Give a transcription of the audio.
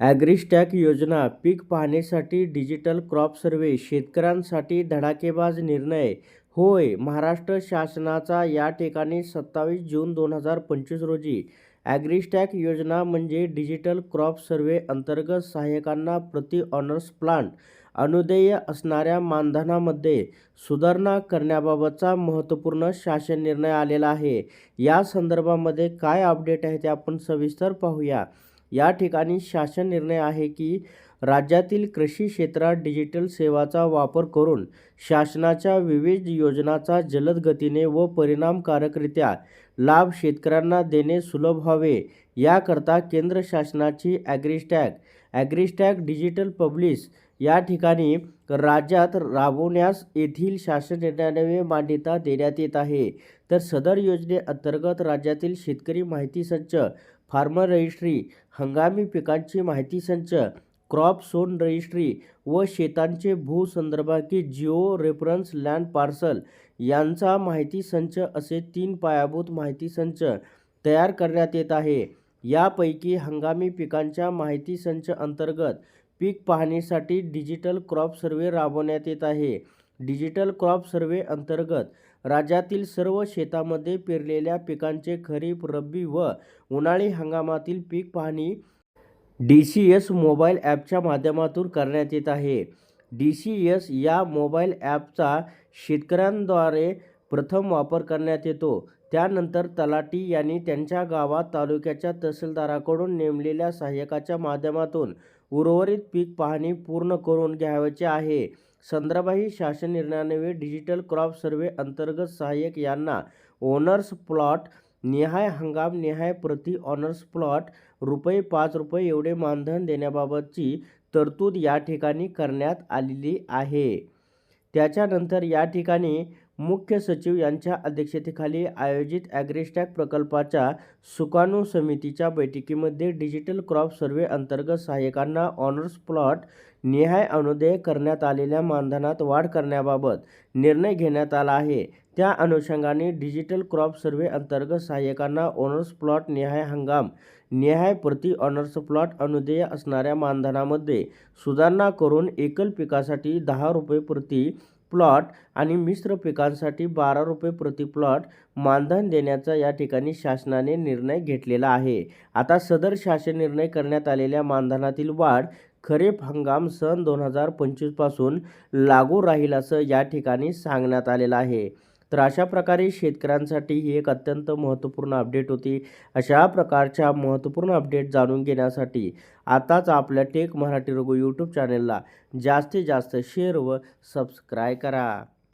AgriStack योजना पीक पाहणीसाठी डिजिटल क्रॉप सर्व्हे शेतकऱ्यांसाठी धडाकेबाज निर्णय. होय महाराष्ट्र शासनाचा या ठिकाणी सत्तावीस जून दोन हजार पंचवीस रोजी. ॲग्रिस्टॅक योजना म्हणजे डिजिटल क्रॉप सर्व्हे अंतर्गत सहाय्यकांना प्रति ऑनर्स प्लांट अनुदेय असणाऱ्या मानधनामध्ये सुधारणा करण्याबाबतचा महत्त्वपूर्ण शासन निर्णय आलेला आहे. या संदर्भामध्ये काय अपडेट आहे ते आपण सविस्तर पाहूया. या ठिकाणी शासन निर्णय आहे की राज्यातील कृषी क्षेत्रात डिजिटल सेवाचा वापर करून शासनाच्या विविध योजनांचा जलद गतीने व परिणामकारकरित्या लाभ शेतकऱ्यांना देणे सुलभ व्हावे याकरता केंद्र शासनाची ॲग्रिस्टॅग ॲग्रिस्टॅग डिजिटल पब्लिश या ठिकाणी राज्यात राबवण्यास येथील शासन निर्णयाने मान्यता देण्यात येत आहे. तर सदर योजनेअंतर्गत राज्यातील शेतकरी माहिती संच फार्मर रजिस्ट्री हंगामी पिकांची माहिती संच क्रॉप सोन रजिस्ट्री व शेतांचे भूसंदर्भाकी जिओ रेफरन्स लँड पार्सल यांचा माहिती संच असे तीन पायाभूत माहिती संच तयार करण्यात येत आहे. यापैकी हंगामी पिकांच्या माहिती संच अंतर्गत पीक पाहणीसाठी डिजिटल क्रॉप सर्वे राबवण्यात येत आहे. डिजिटल क्रॉप सर्व्हे अंतर्गत राज्यातील सर्व शेतामध्ये पेरलेल्या पिकांचे खरीप रब्बी व उन्हाळी हंगामातील पीक पाहणी डी सी एस मोबाईल ॲपच्या माध्यमातून करण्यात येत आहे. डी सी एस या मोबाईल ॲपचा शेतकऱ्यांद्वारे प्रथम वापर करण्यात येतो. त्यानंतर तलाटी यांनी त्यांच्या गावात तालुक्याच्या तहसीलदाराकडून नेमलेल्या सहाय्यकाच्या माध्यमातून उर्वरित पीक पाहणी पूर्ण करून घ्यावयाचे आहे. संदर्भाही शासन निर्णयान्वये डिजिटल क्रॉप सर्व्हे अंतर्गत सहाय्यक यांना ओनर्स प्लॉट निहाय हंगाम निहाय प्रति ऑनर्स प्लॉट रुपये पाच रुपये एवढे मानधन देण्याबाबतची तरतूद या ठिकाणी करण्यात आलेली आहे. त्याच्यानंतर या ठिकाणी मुख्य सचिव यांच्या अध्यक्षतेखाली आयोजित ॲग्रिस्टॅक प्रकल्पाच्या सुकाणू समितीच्या बैठकीमध्ये डिजिटल क्रॉप सर्व्हे अंतर्गत सहाय्यकांना ऑनर्स प्लॉट निहाय अनुदेय करण्यात आलेल्या मानधनात वाढ करण्याबाबत निर्णय घेण्यात आला आहे. त्या अनुषंगाने डिजिटल क्रॉप सर्व्हे अंतर्गत सहाय्यकांना ऑनर्स प्लॉट निहाय हंगाम निहाय प्रति ऑनर्स प्लॉट अनुदेय असणाऱ्या मानधनामध्ये सुधारणा करून एकल पिकासाठी दहा रुपये प्रति प्लॉट आणि मिश्र पिकांसाठी बारा रुपये प्रति प्लॉट मानधन देण्याचा या ठिकाणी शासनाने निर्णय घेतलेला आहे. आता सदर शासन निर्णय करण्यात आलेल्या मानधनातील वाढ खरीप हंगाम सन दोन हजार पंचवीसपासून लागू राहील असं या ठिकाणी सांगण्यात आलेलं आहे. तर अशा प्रकारे शेतकऱ्यांसाठी ही एक अत्यंत महत्त्वपूर्ण अपडेट होती. अशा प्रकारच्या महत्त्वपूर्ण अपडेट जाणून घेण्यासाठी आताच आपल्या टेक मराठी रघु यूट्यूब चॅनलला जास्तीत जास्त शेअर व सबस्क्राय करा.